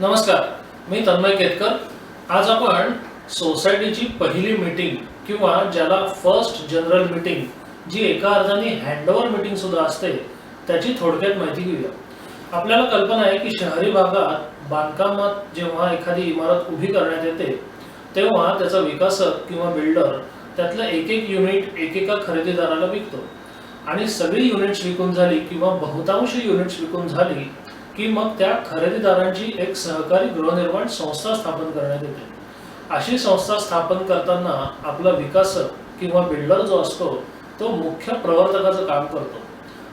नमस्कार मी तन्मय केतकर. आज आपण सोसायटीची पहिली मीटिंग किंवा ज्याला फर्स्ट जनरल मीटिंग जी एका अर्थाने हँडओव्हर मीटिंग सुद्धा असते त्याची थोडक्यात माहिती घेऊया. आपल्याला कल्पना आहे की शहरी भागात बांधकामात जेव्हा एखादी इमारत उभी करण्यात येते तेव्हा त्याचा विकासक किंवा बिल्डर त्यातलं एक एक युनिट एकेका खरेदीदाराला विकतो. आणि सगळी युनिट्स विकून झाली किंवा बहुतांश युनिट्स विकून झाली की मग त्या खरेदीदारांची एक सहकारी गृहनिर्माण संस्था स्थापन करण्यात येते. अशी संस्था स्थापन करताना आपला विकासक किंवा बिल्डर जो असतो तो मुख्य प्रवर्तकाचं काम करतो.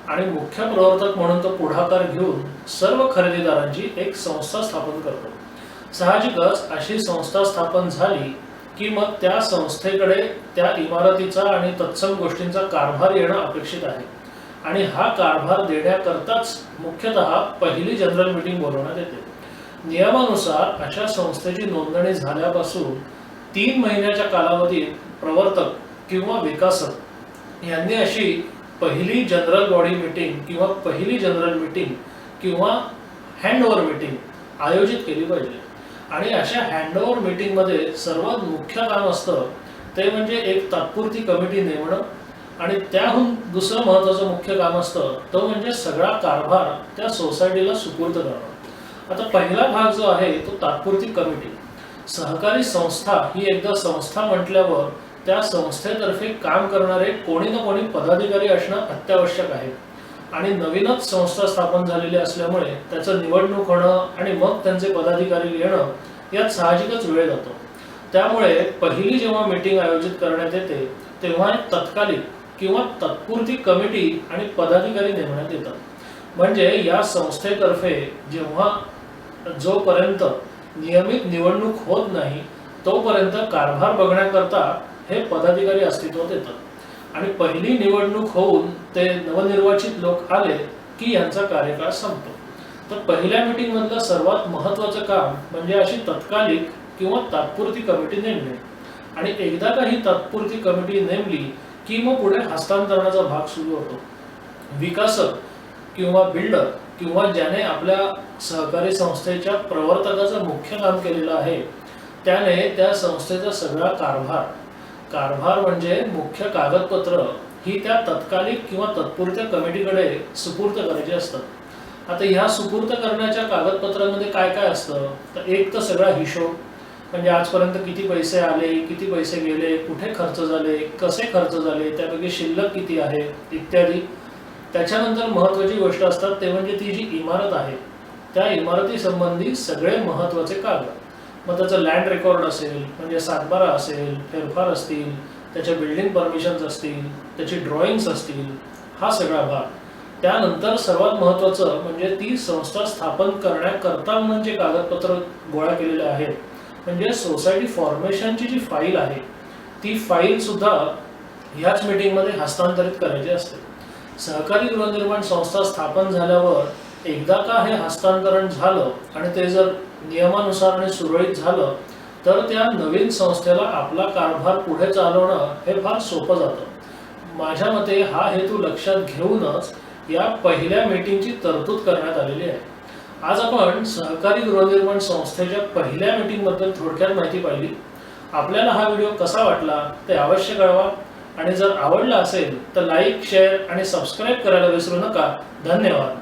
आणि मुख्य प्रवर्तक म्हणून तो पुढाकार घेऊन सर्व खरेदीदारांची एक संस्था स्थापन करतो. साहजिकच अशी संस्था स्थापन झाली की मग त्या संस्थेकडे त्या इमारतीचा आणि तत्सम गोष्टींचा कारभार येणं अपेक्षित आहे. आणि हा कारभार देण्याकरताच मुख्यतः पहिली जनरल मीटिंग बोलवण्यात येते. नियमानुसार अशा संस्थेची नोंदणी झाल्यापासून तीन महिन्याच्या कालावधीत प्रवर्तक किंवा विकासक यांनी अशी पहिली जनरल बॉडी मीटिंग किंवा पहिली जनरल मीटिंग किंवा हँडओव्हर मीटिंग आयोजित केली पाहिजे. आणि अशा हँडओव्हर मीटिंगमध्ये सर्वात मुख्य काम असतं ते म्हणजे एक तात्पुरती कमिटी नेमणं आणि त्याहून दुसरं महत्त्वाचं मुख्य काम असतं तो म्हणजे सगळा कारभार त्या सोसायटीला सुपूर्द करणं. आता पहिला भाग जो आहे तो तात्पुरती कमिटी. सहकारी संस्था ही एकदा संस्था म्हटल्यावर त्या संस्थेतर्फे काम करणारे कोणी ना कोणी पदाधिकारी असणं अत्यावश्यक आहे. आणि नवीनच संस्था स्थापन झालेली असल्यामुळे त्याचं निवडणूक होणं आणि मग त्यांचे पदाधिकारी येणं यात साहजिकच वेळ जातो. त्यामुळे पहिली जेव्हा मीटिंग आयोजित करण्यात येते तेव्हा एक तत्कालिक किंवा तत्पुरती कमिटी आणि पदाधिकारी नेमण्यात येतात. म्हणजे या संस्थेतर्फे जेव्हा जोपर्यंत नियमित निवडणूक होत नाही तोपर्यंत कारभार बघण्याकरता हे पदाधिकारी अस्तित्वात येतात. आणि पहिली निवडणूक होऊन ते नवनिर्वाचित लोक आले की यांचा कार्यकाळ संपतो. तर पहिल्या मीटिंग मधलं सर्वात महत्वाचं काम म्हणजे अशी तत्कालिक किंवा तात्पुरती कमिटी नेमणे. आणि एकदा का ही तात्पुरती कमिटी नेमली की मग पुढे हस्तांतरणाचा भाग सुरू होतो. विकासक किंवा बिल्डर किंवा ज्याने आपल्या सहकारी संस्थेच्या प्रवर्तकाचं मुख्य काम केलेलं आहे त्याने त्या संस्थेचा सगळा कारभार कारभार म्हणजे मुख्य कागदपत्र ही त्या तत्कालिक किंवा तत्पुरत्या कमिटीकडे सुपूर्त करायची असतात. आता ह्या सुपूर्त करण्याच्या कागदपत्रांमध्ये काय काय असतं? तर एक तर सगळा हिशोब म्हणजे आजपर्यंत किती पैसे आले किती पैसे गेले कुठे खर्च झाले कसे खर्च झाले त्यापैकी शिल्लक किती आहे इत्यादी. त्याच्यानंतर महत्वाची गोष्ट असतात ते म्हणजे ती जी इमारत आहे त्या इमारती संबंधी सगळे महत्त्वाचे कागद. मग त्याचं लँड रेकॉर्ड असेल म्हणजे सातबारा असेल फेरफार असतील त्याच्या बिल्डिंग परमिशन्स असतील त्याची ड्रॉइंग्स असतील हा सगळा भाग. त्यानंतर सर्वात महत्त्वाचं म्हणजे ती संस्था स्थापन करण्याकरता म्हणून जे कागदपत्र गोळा केलेले आहेत म्हणजे सोसायटी फॉर्मेशनची जी फाईल आहे ती फाईल सुद्धा ह्याच मीटिंगमध्ये हस्तांतरित करायची असते. सहकारी गृहनिर्माण संस्था स्थापन झाल्यावर एकदा का हे हस्तांतरण झालं आणि ते जर नियमानुसार आणि सुरळीत झालं तर त्या नवीन संस्थेला आपला कारभार पुढे चालवणं हे फार सोपं जातं. माझ्या मते हा हेतू लक्षात घेऊनच या पहिल्या मीटिंगची तरतूद करण्यात आलेली आहे. आज आपण सहकारी गृहनिर्माण संस्थेच्या पहिल्या मीटिंगबद्दल थोडक्यात माहिती पाहिली. आपल्याला हा व्हिडिओ कसा वाटला ते अवश्य कळवा. आणि जर आवडला असेल तर लाईक शेअर आणि सबस्क्राईब करायला विसरू नका. धन्यवाद.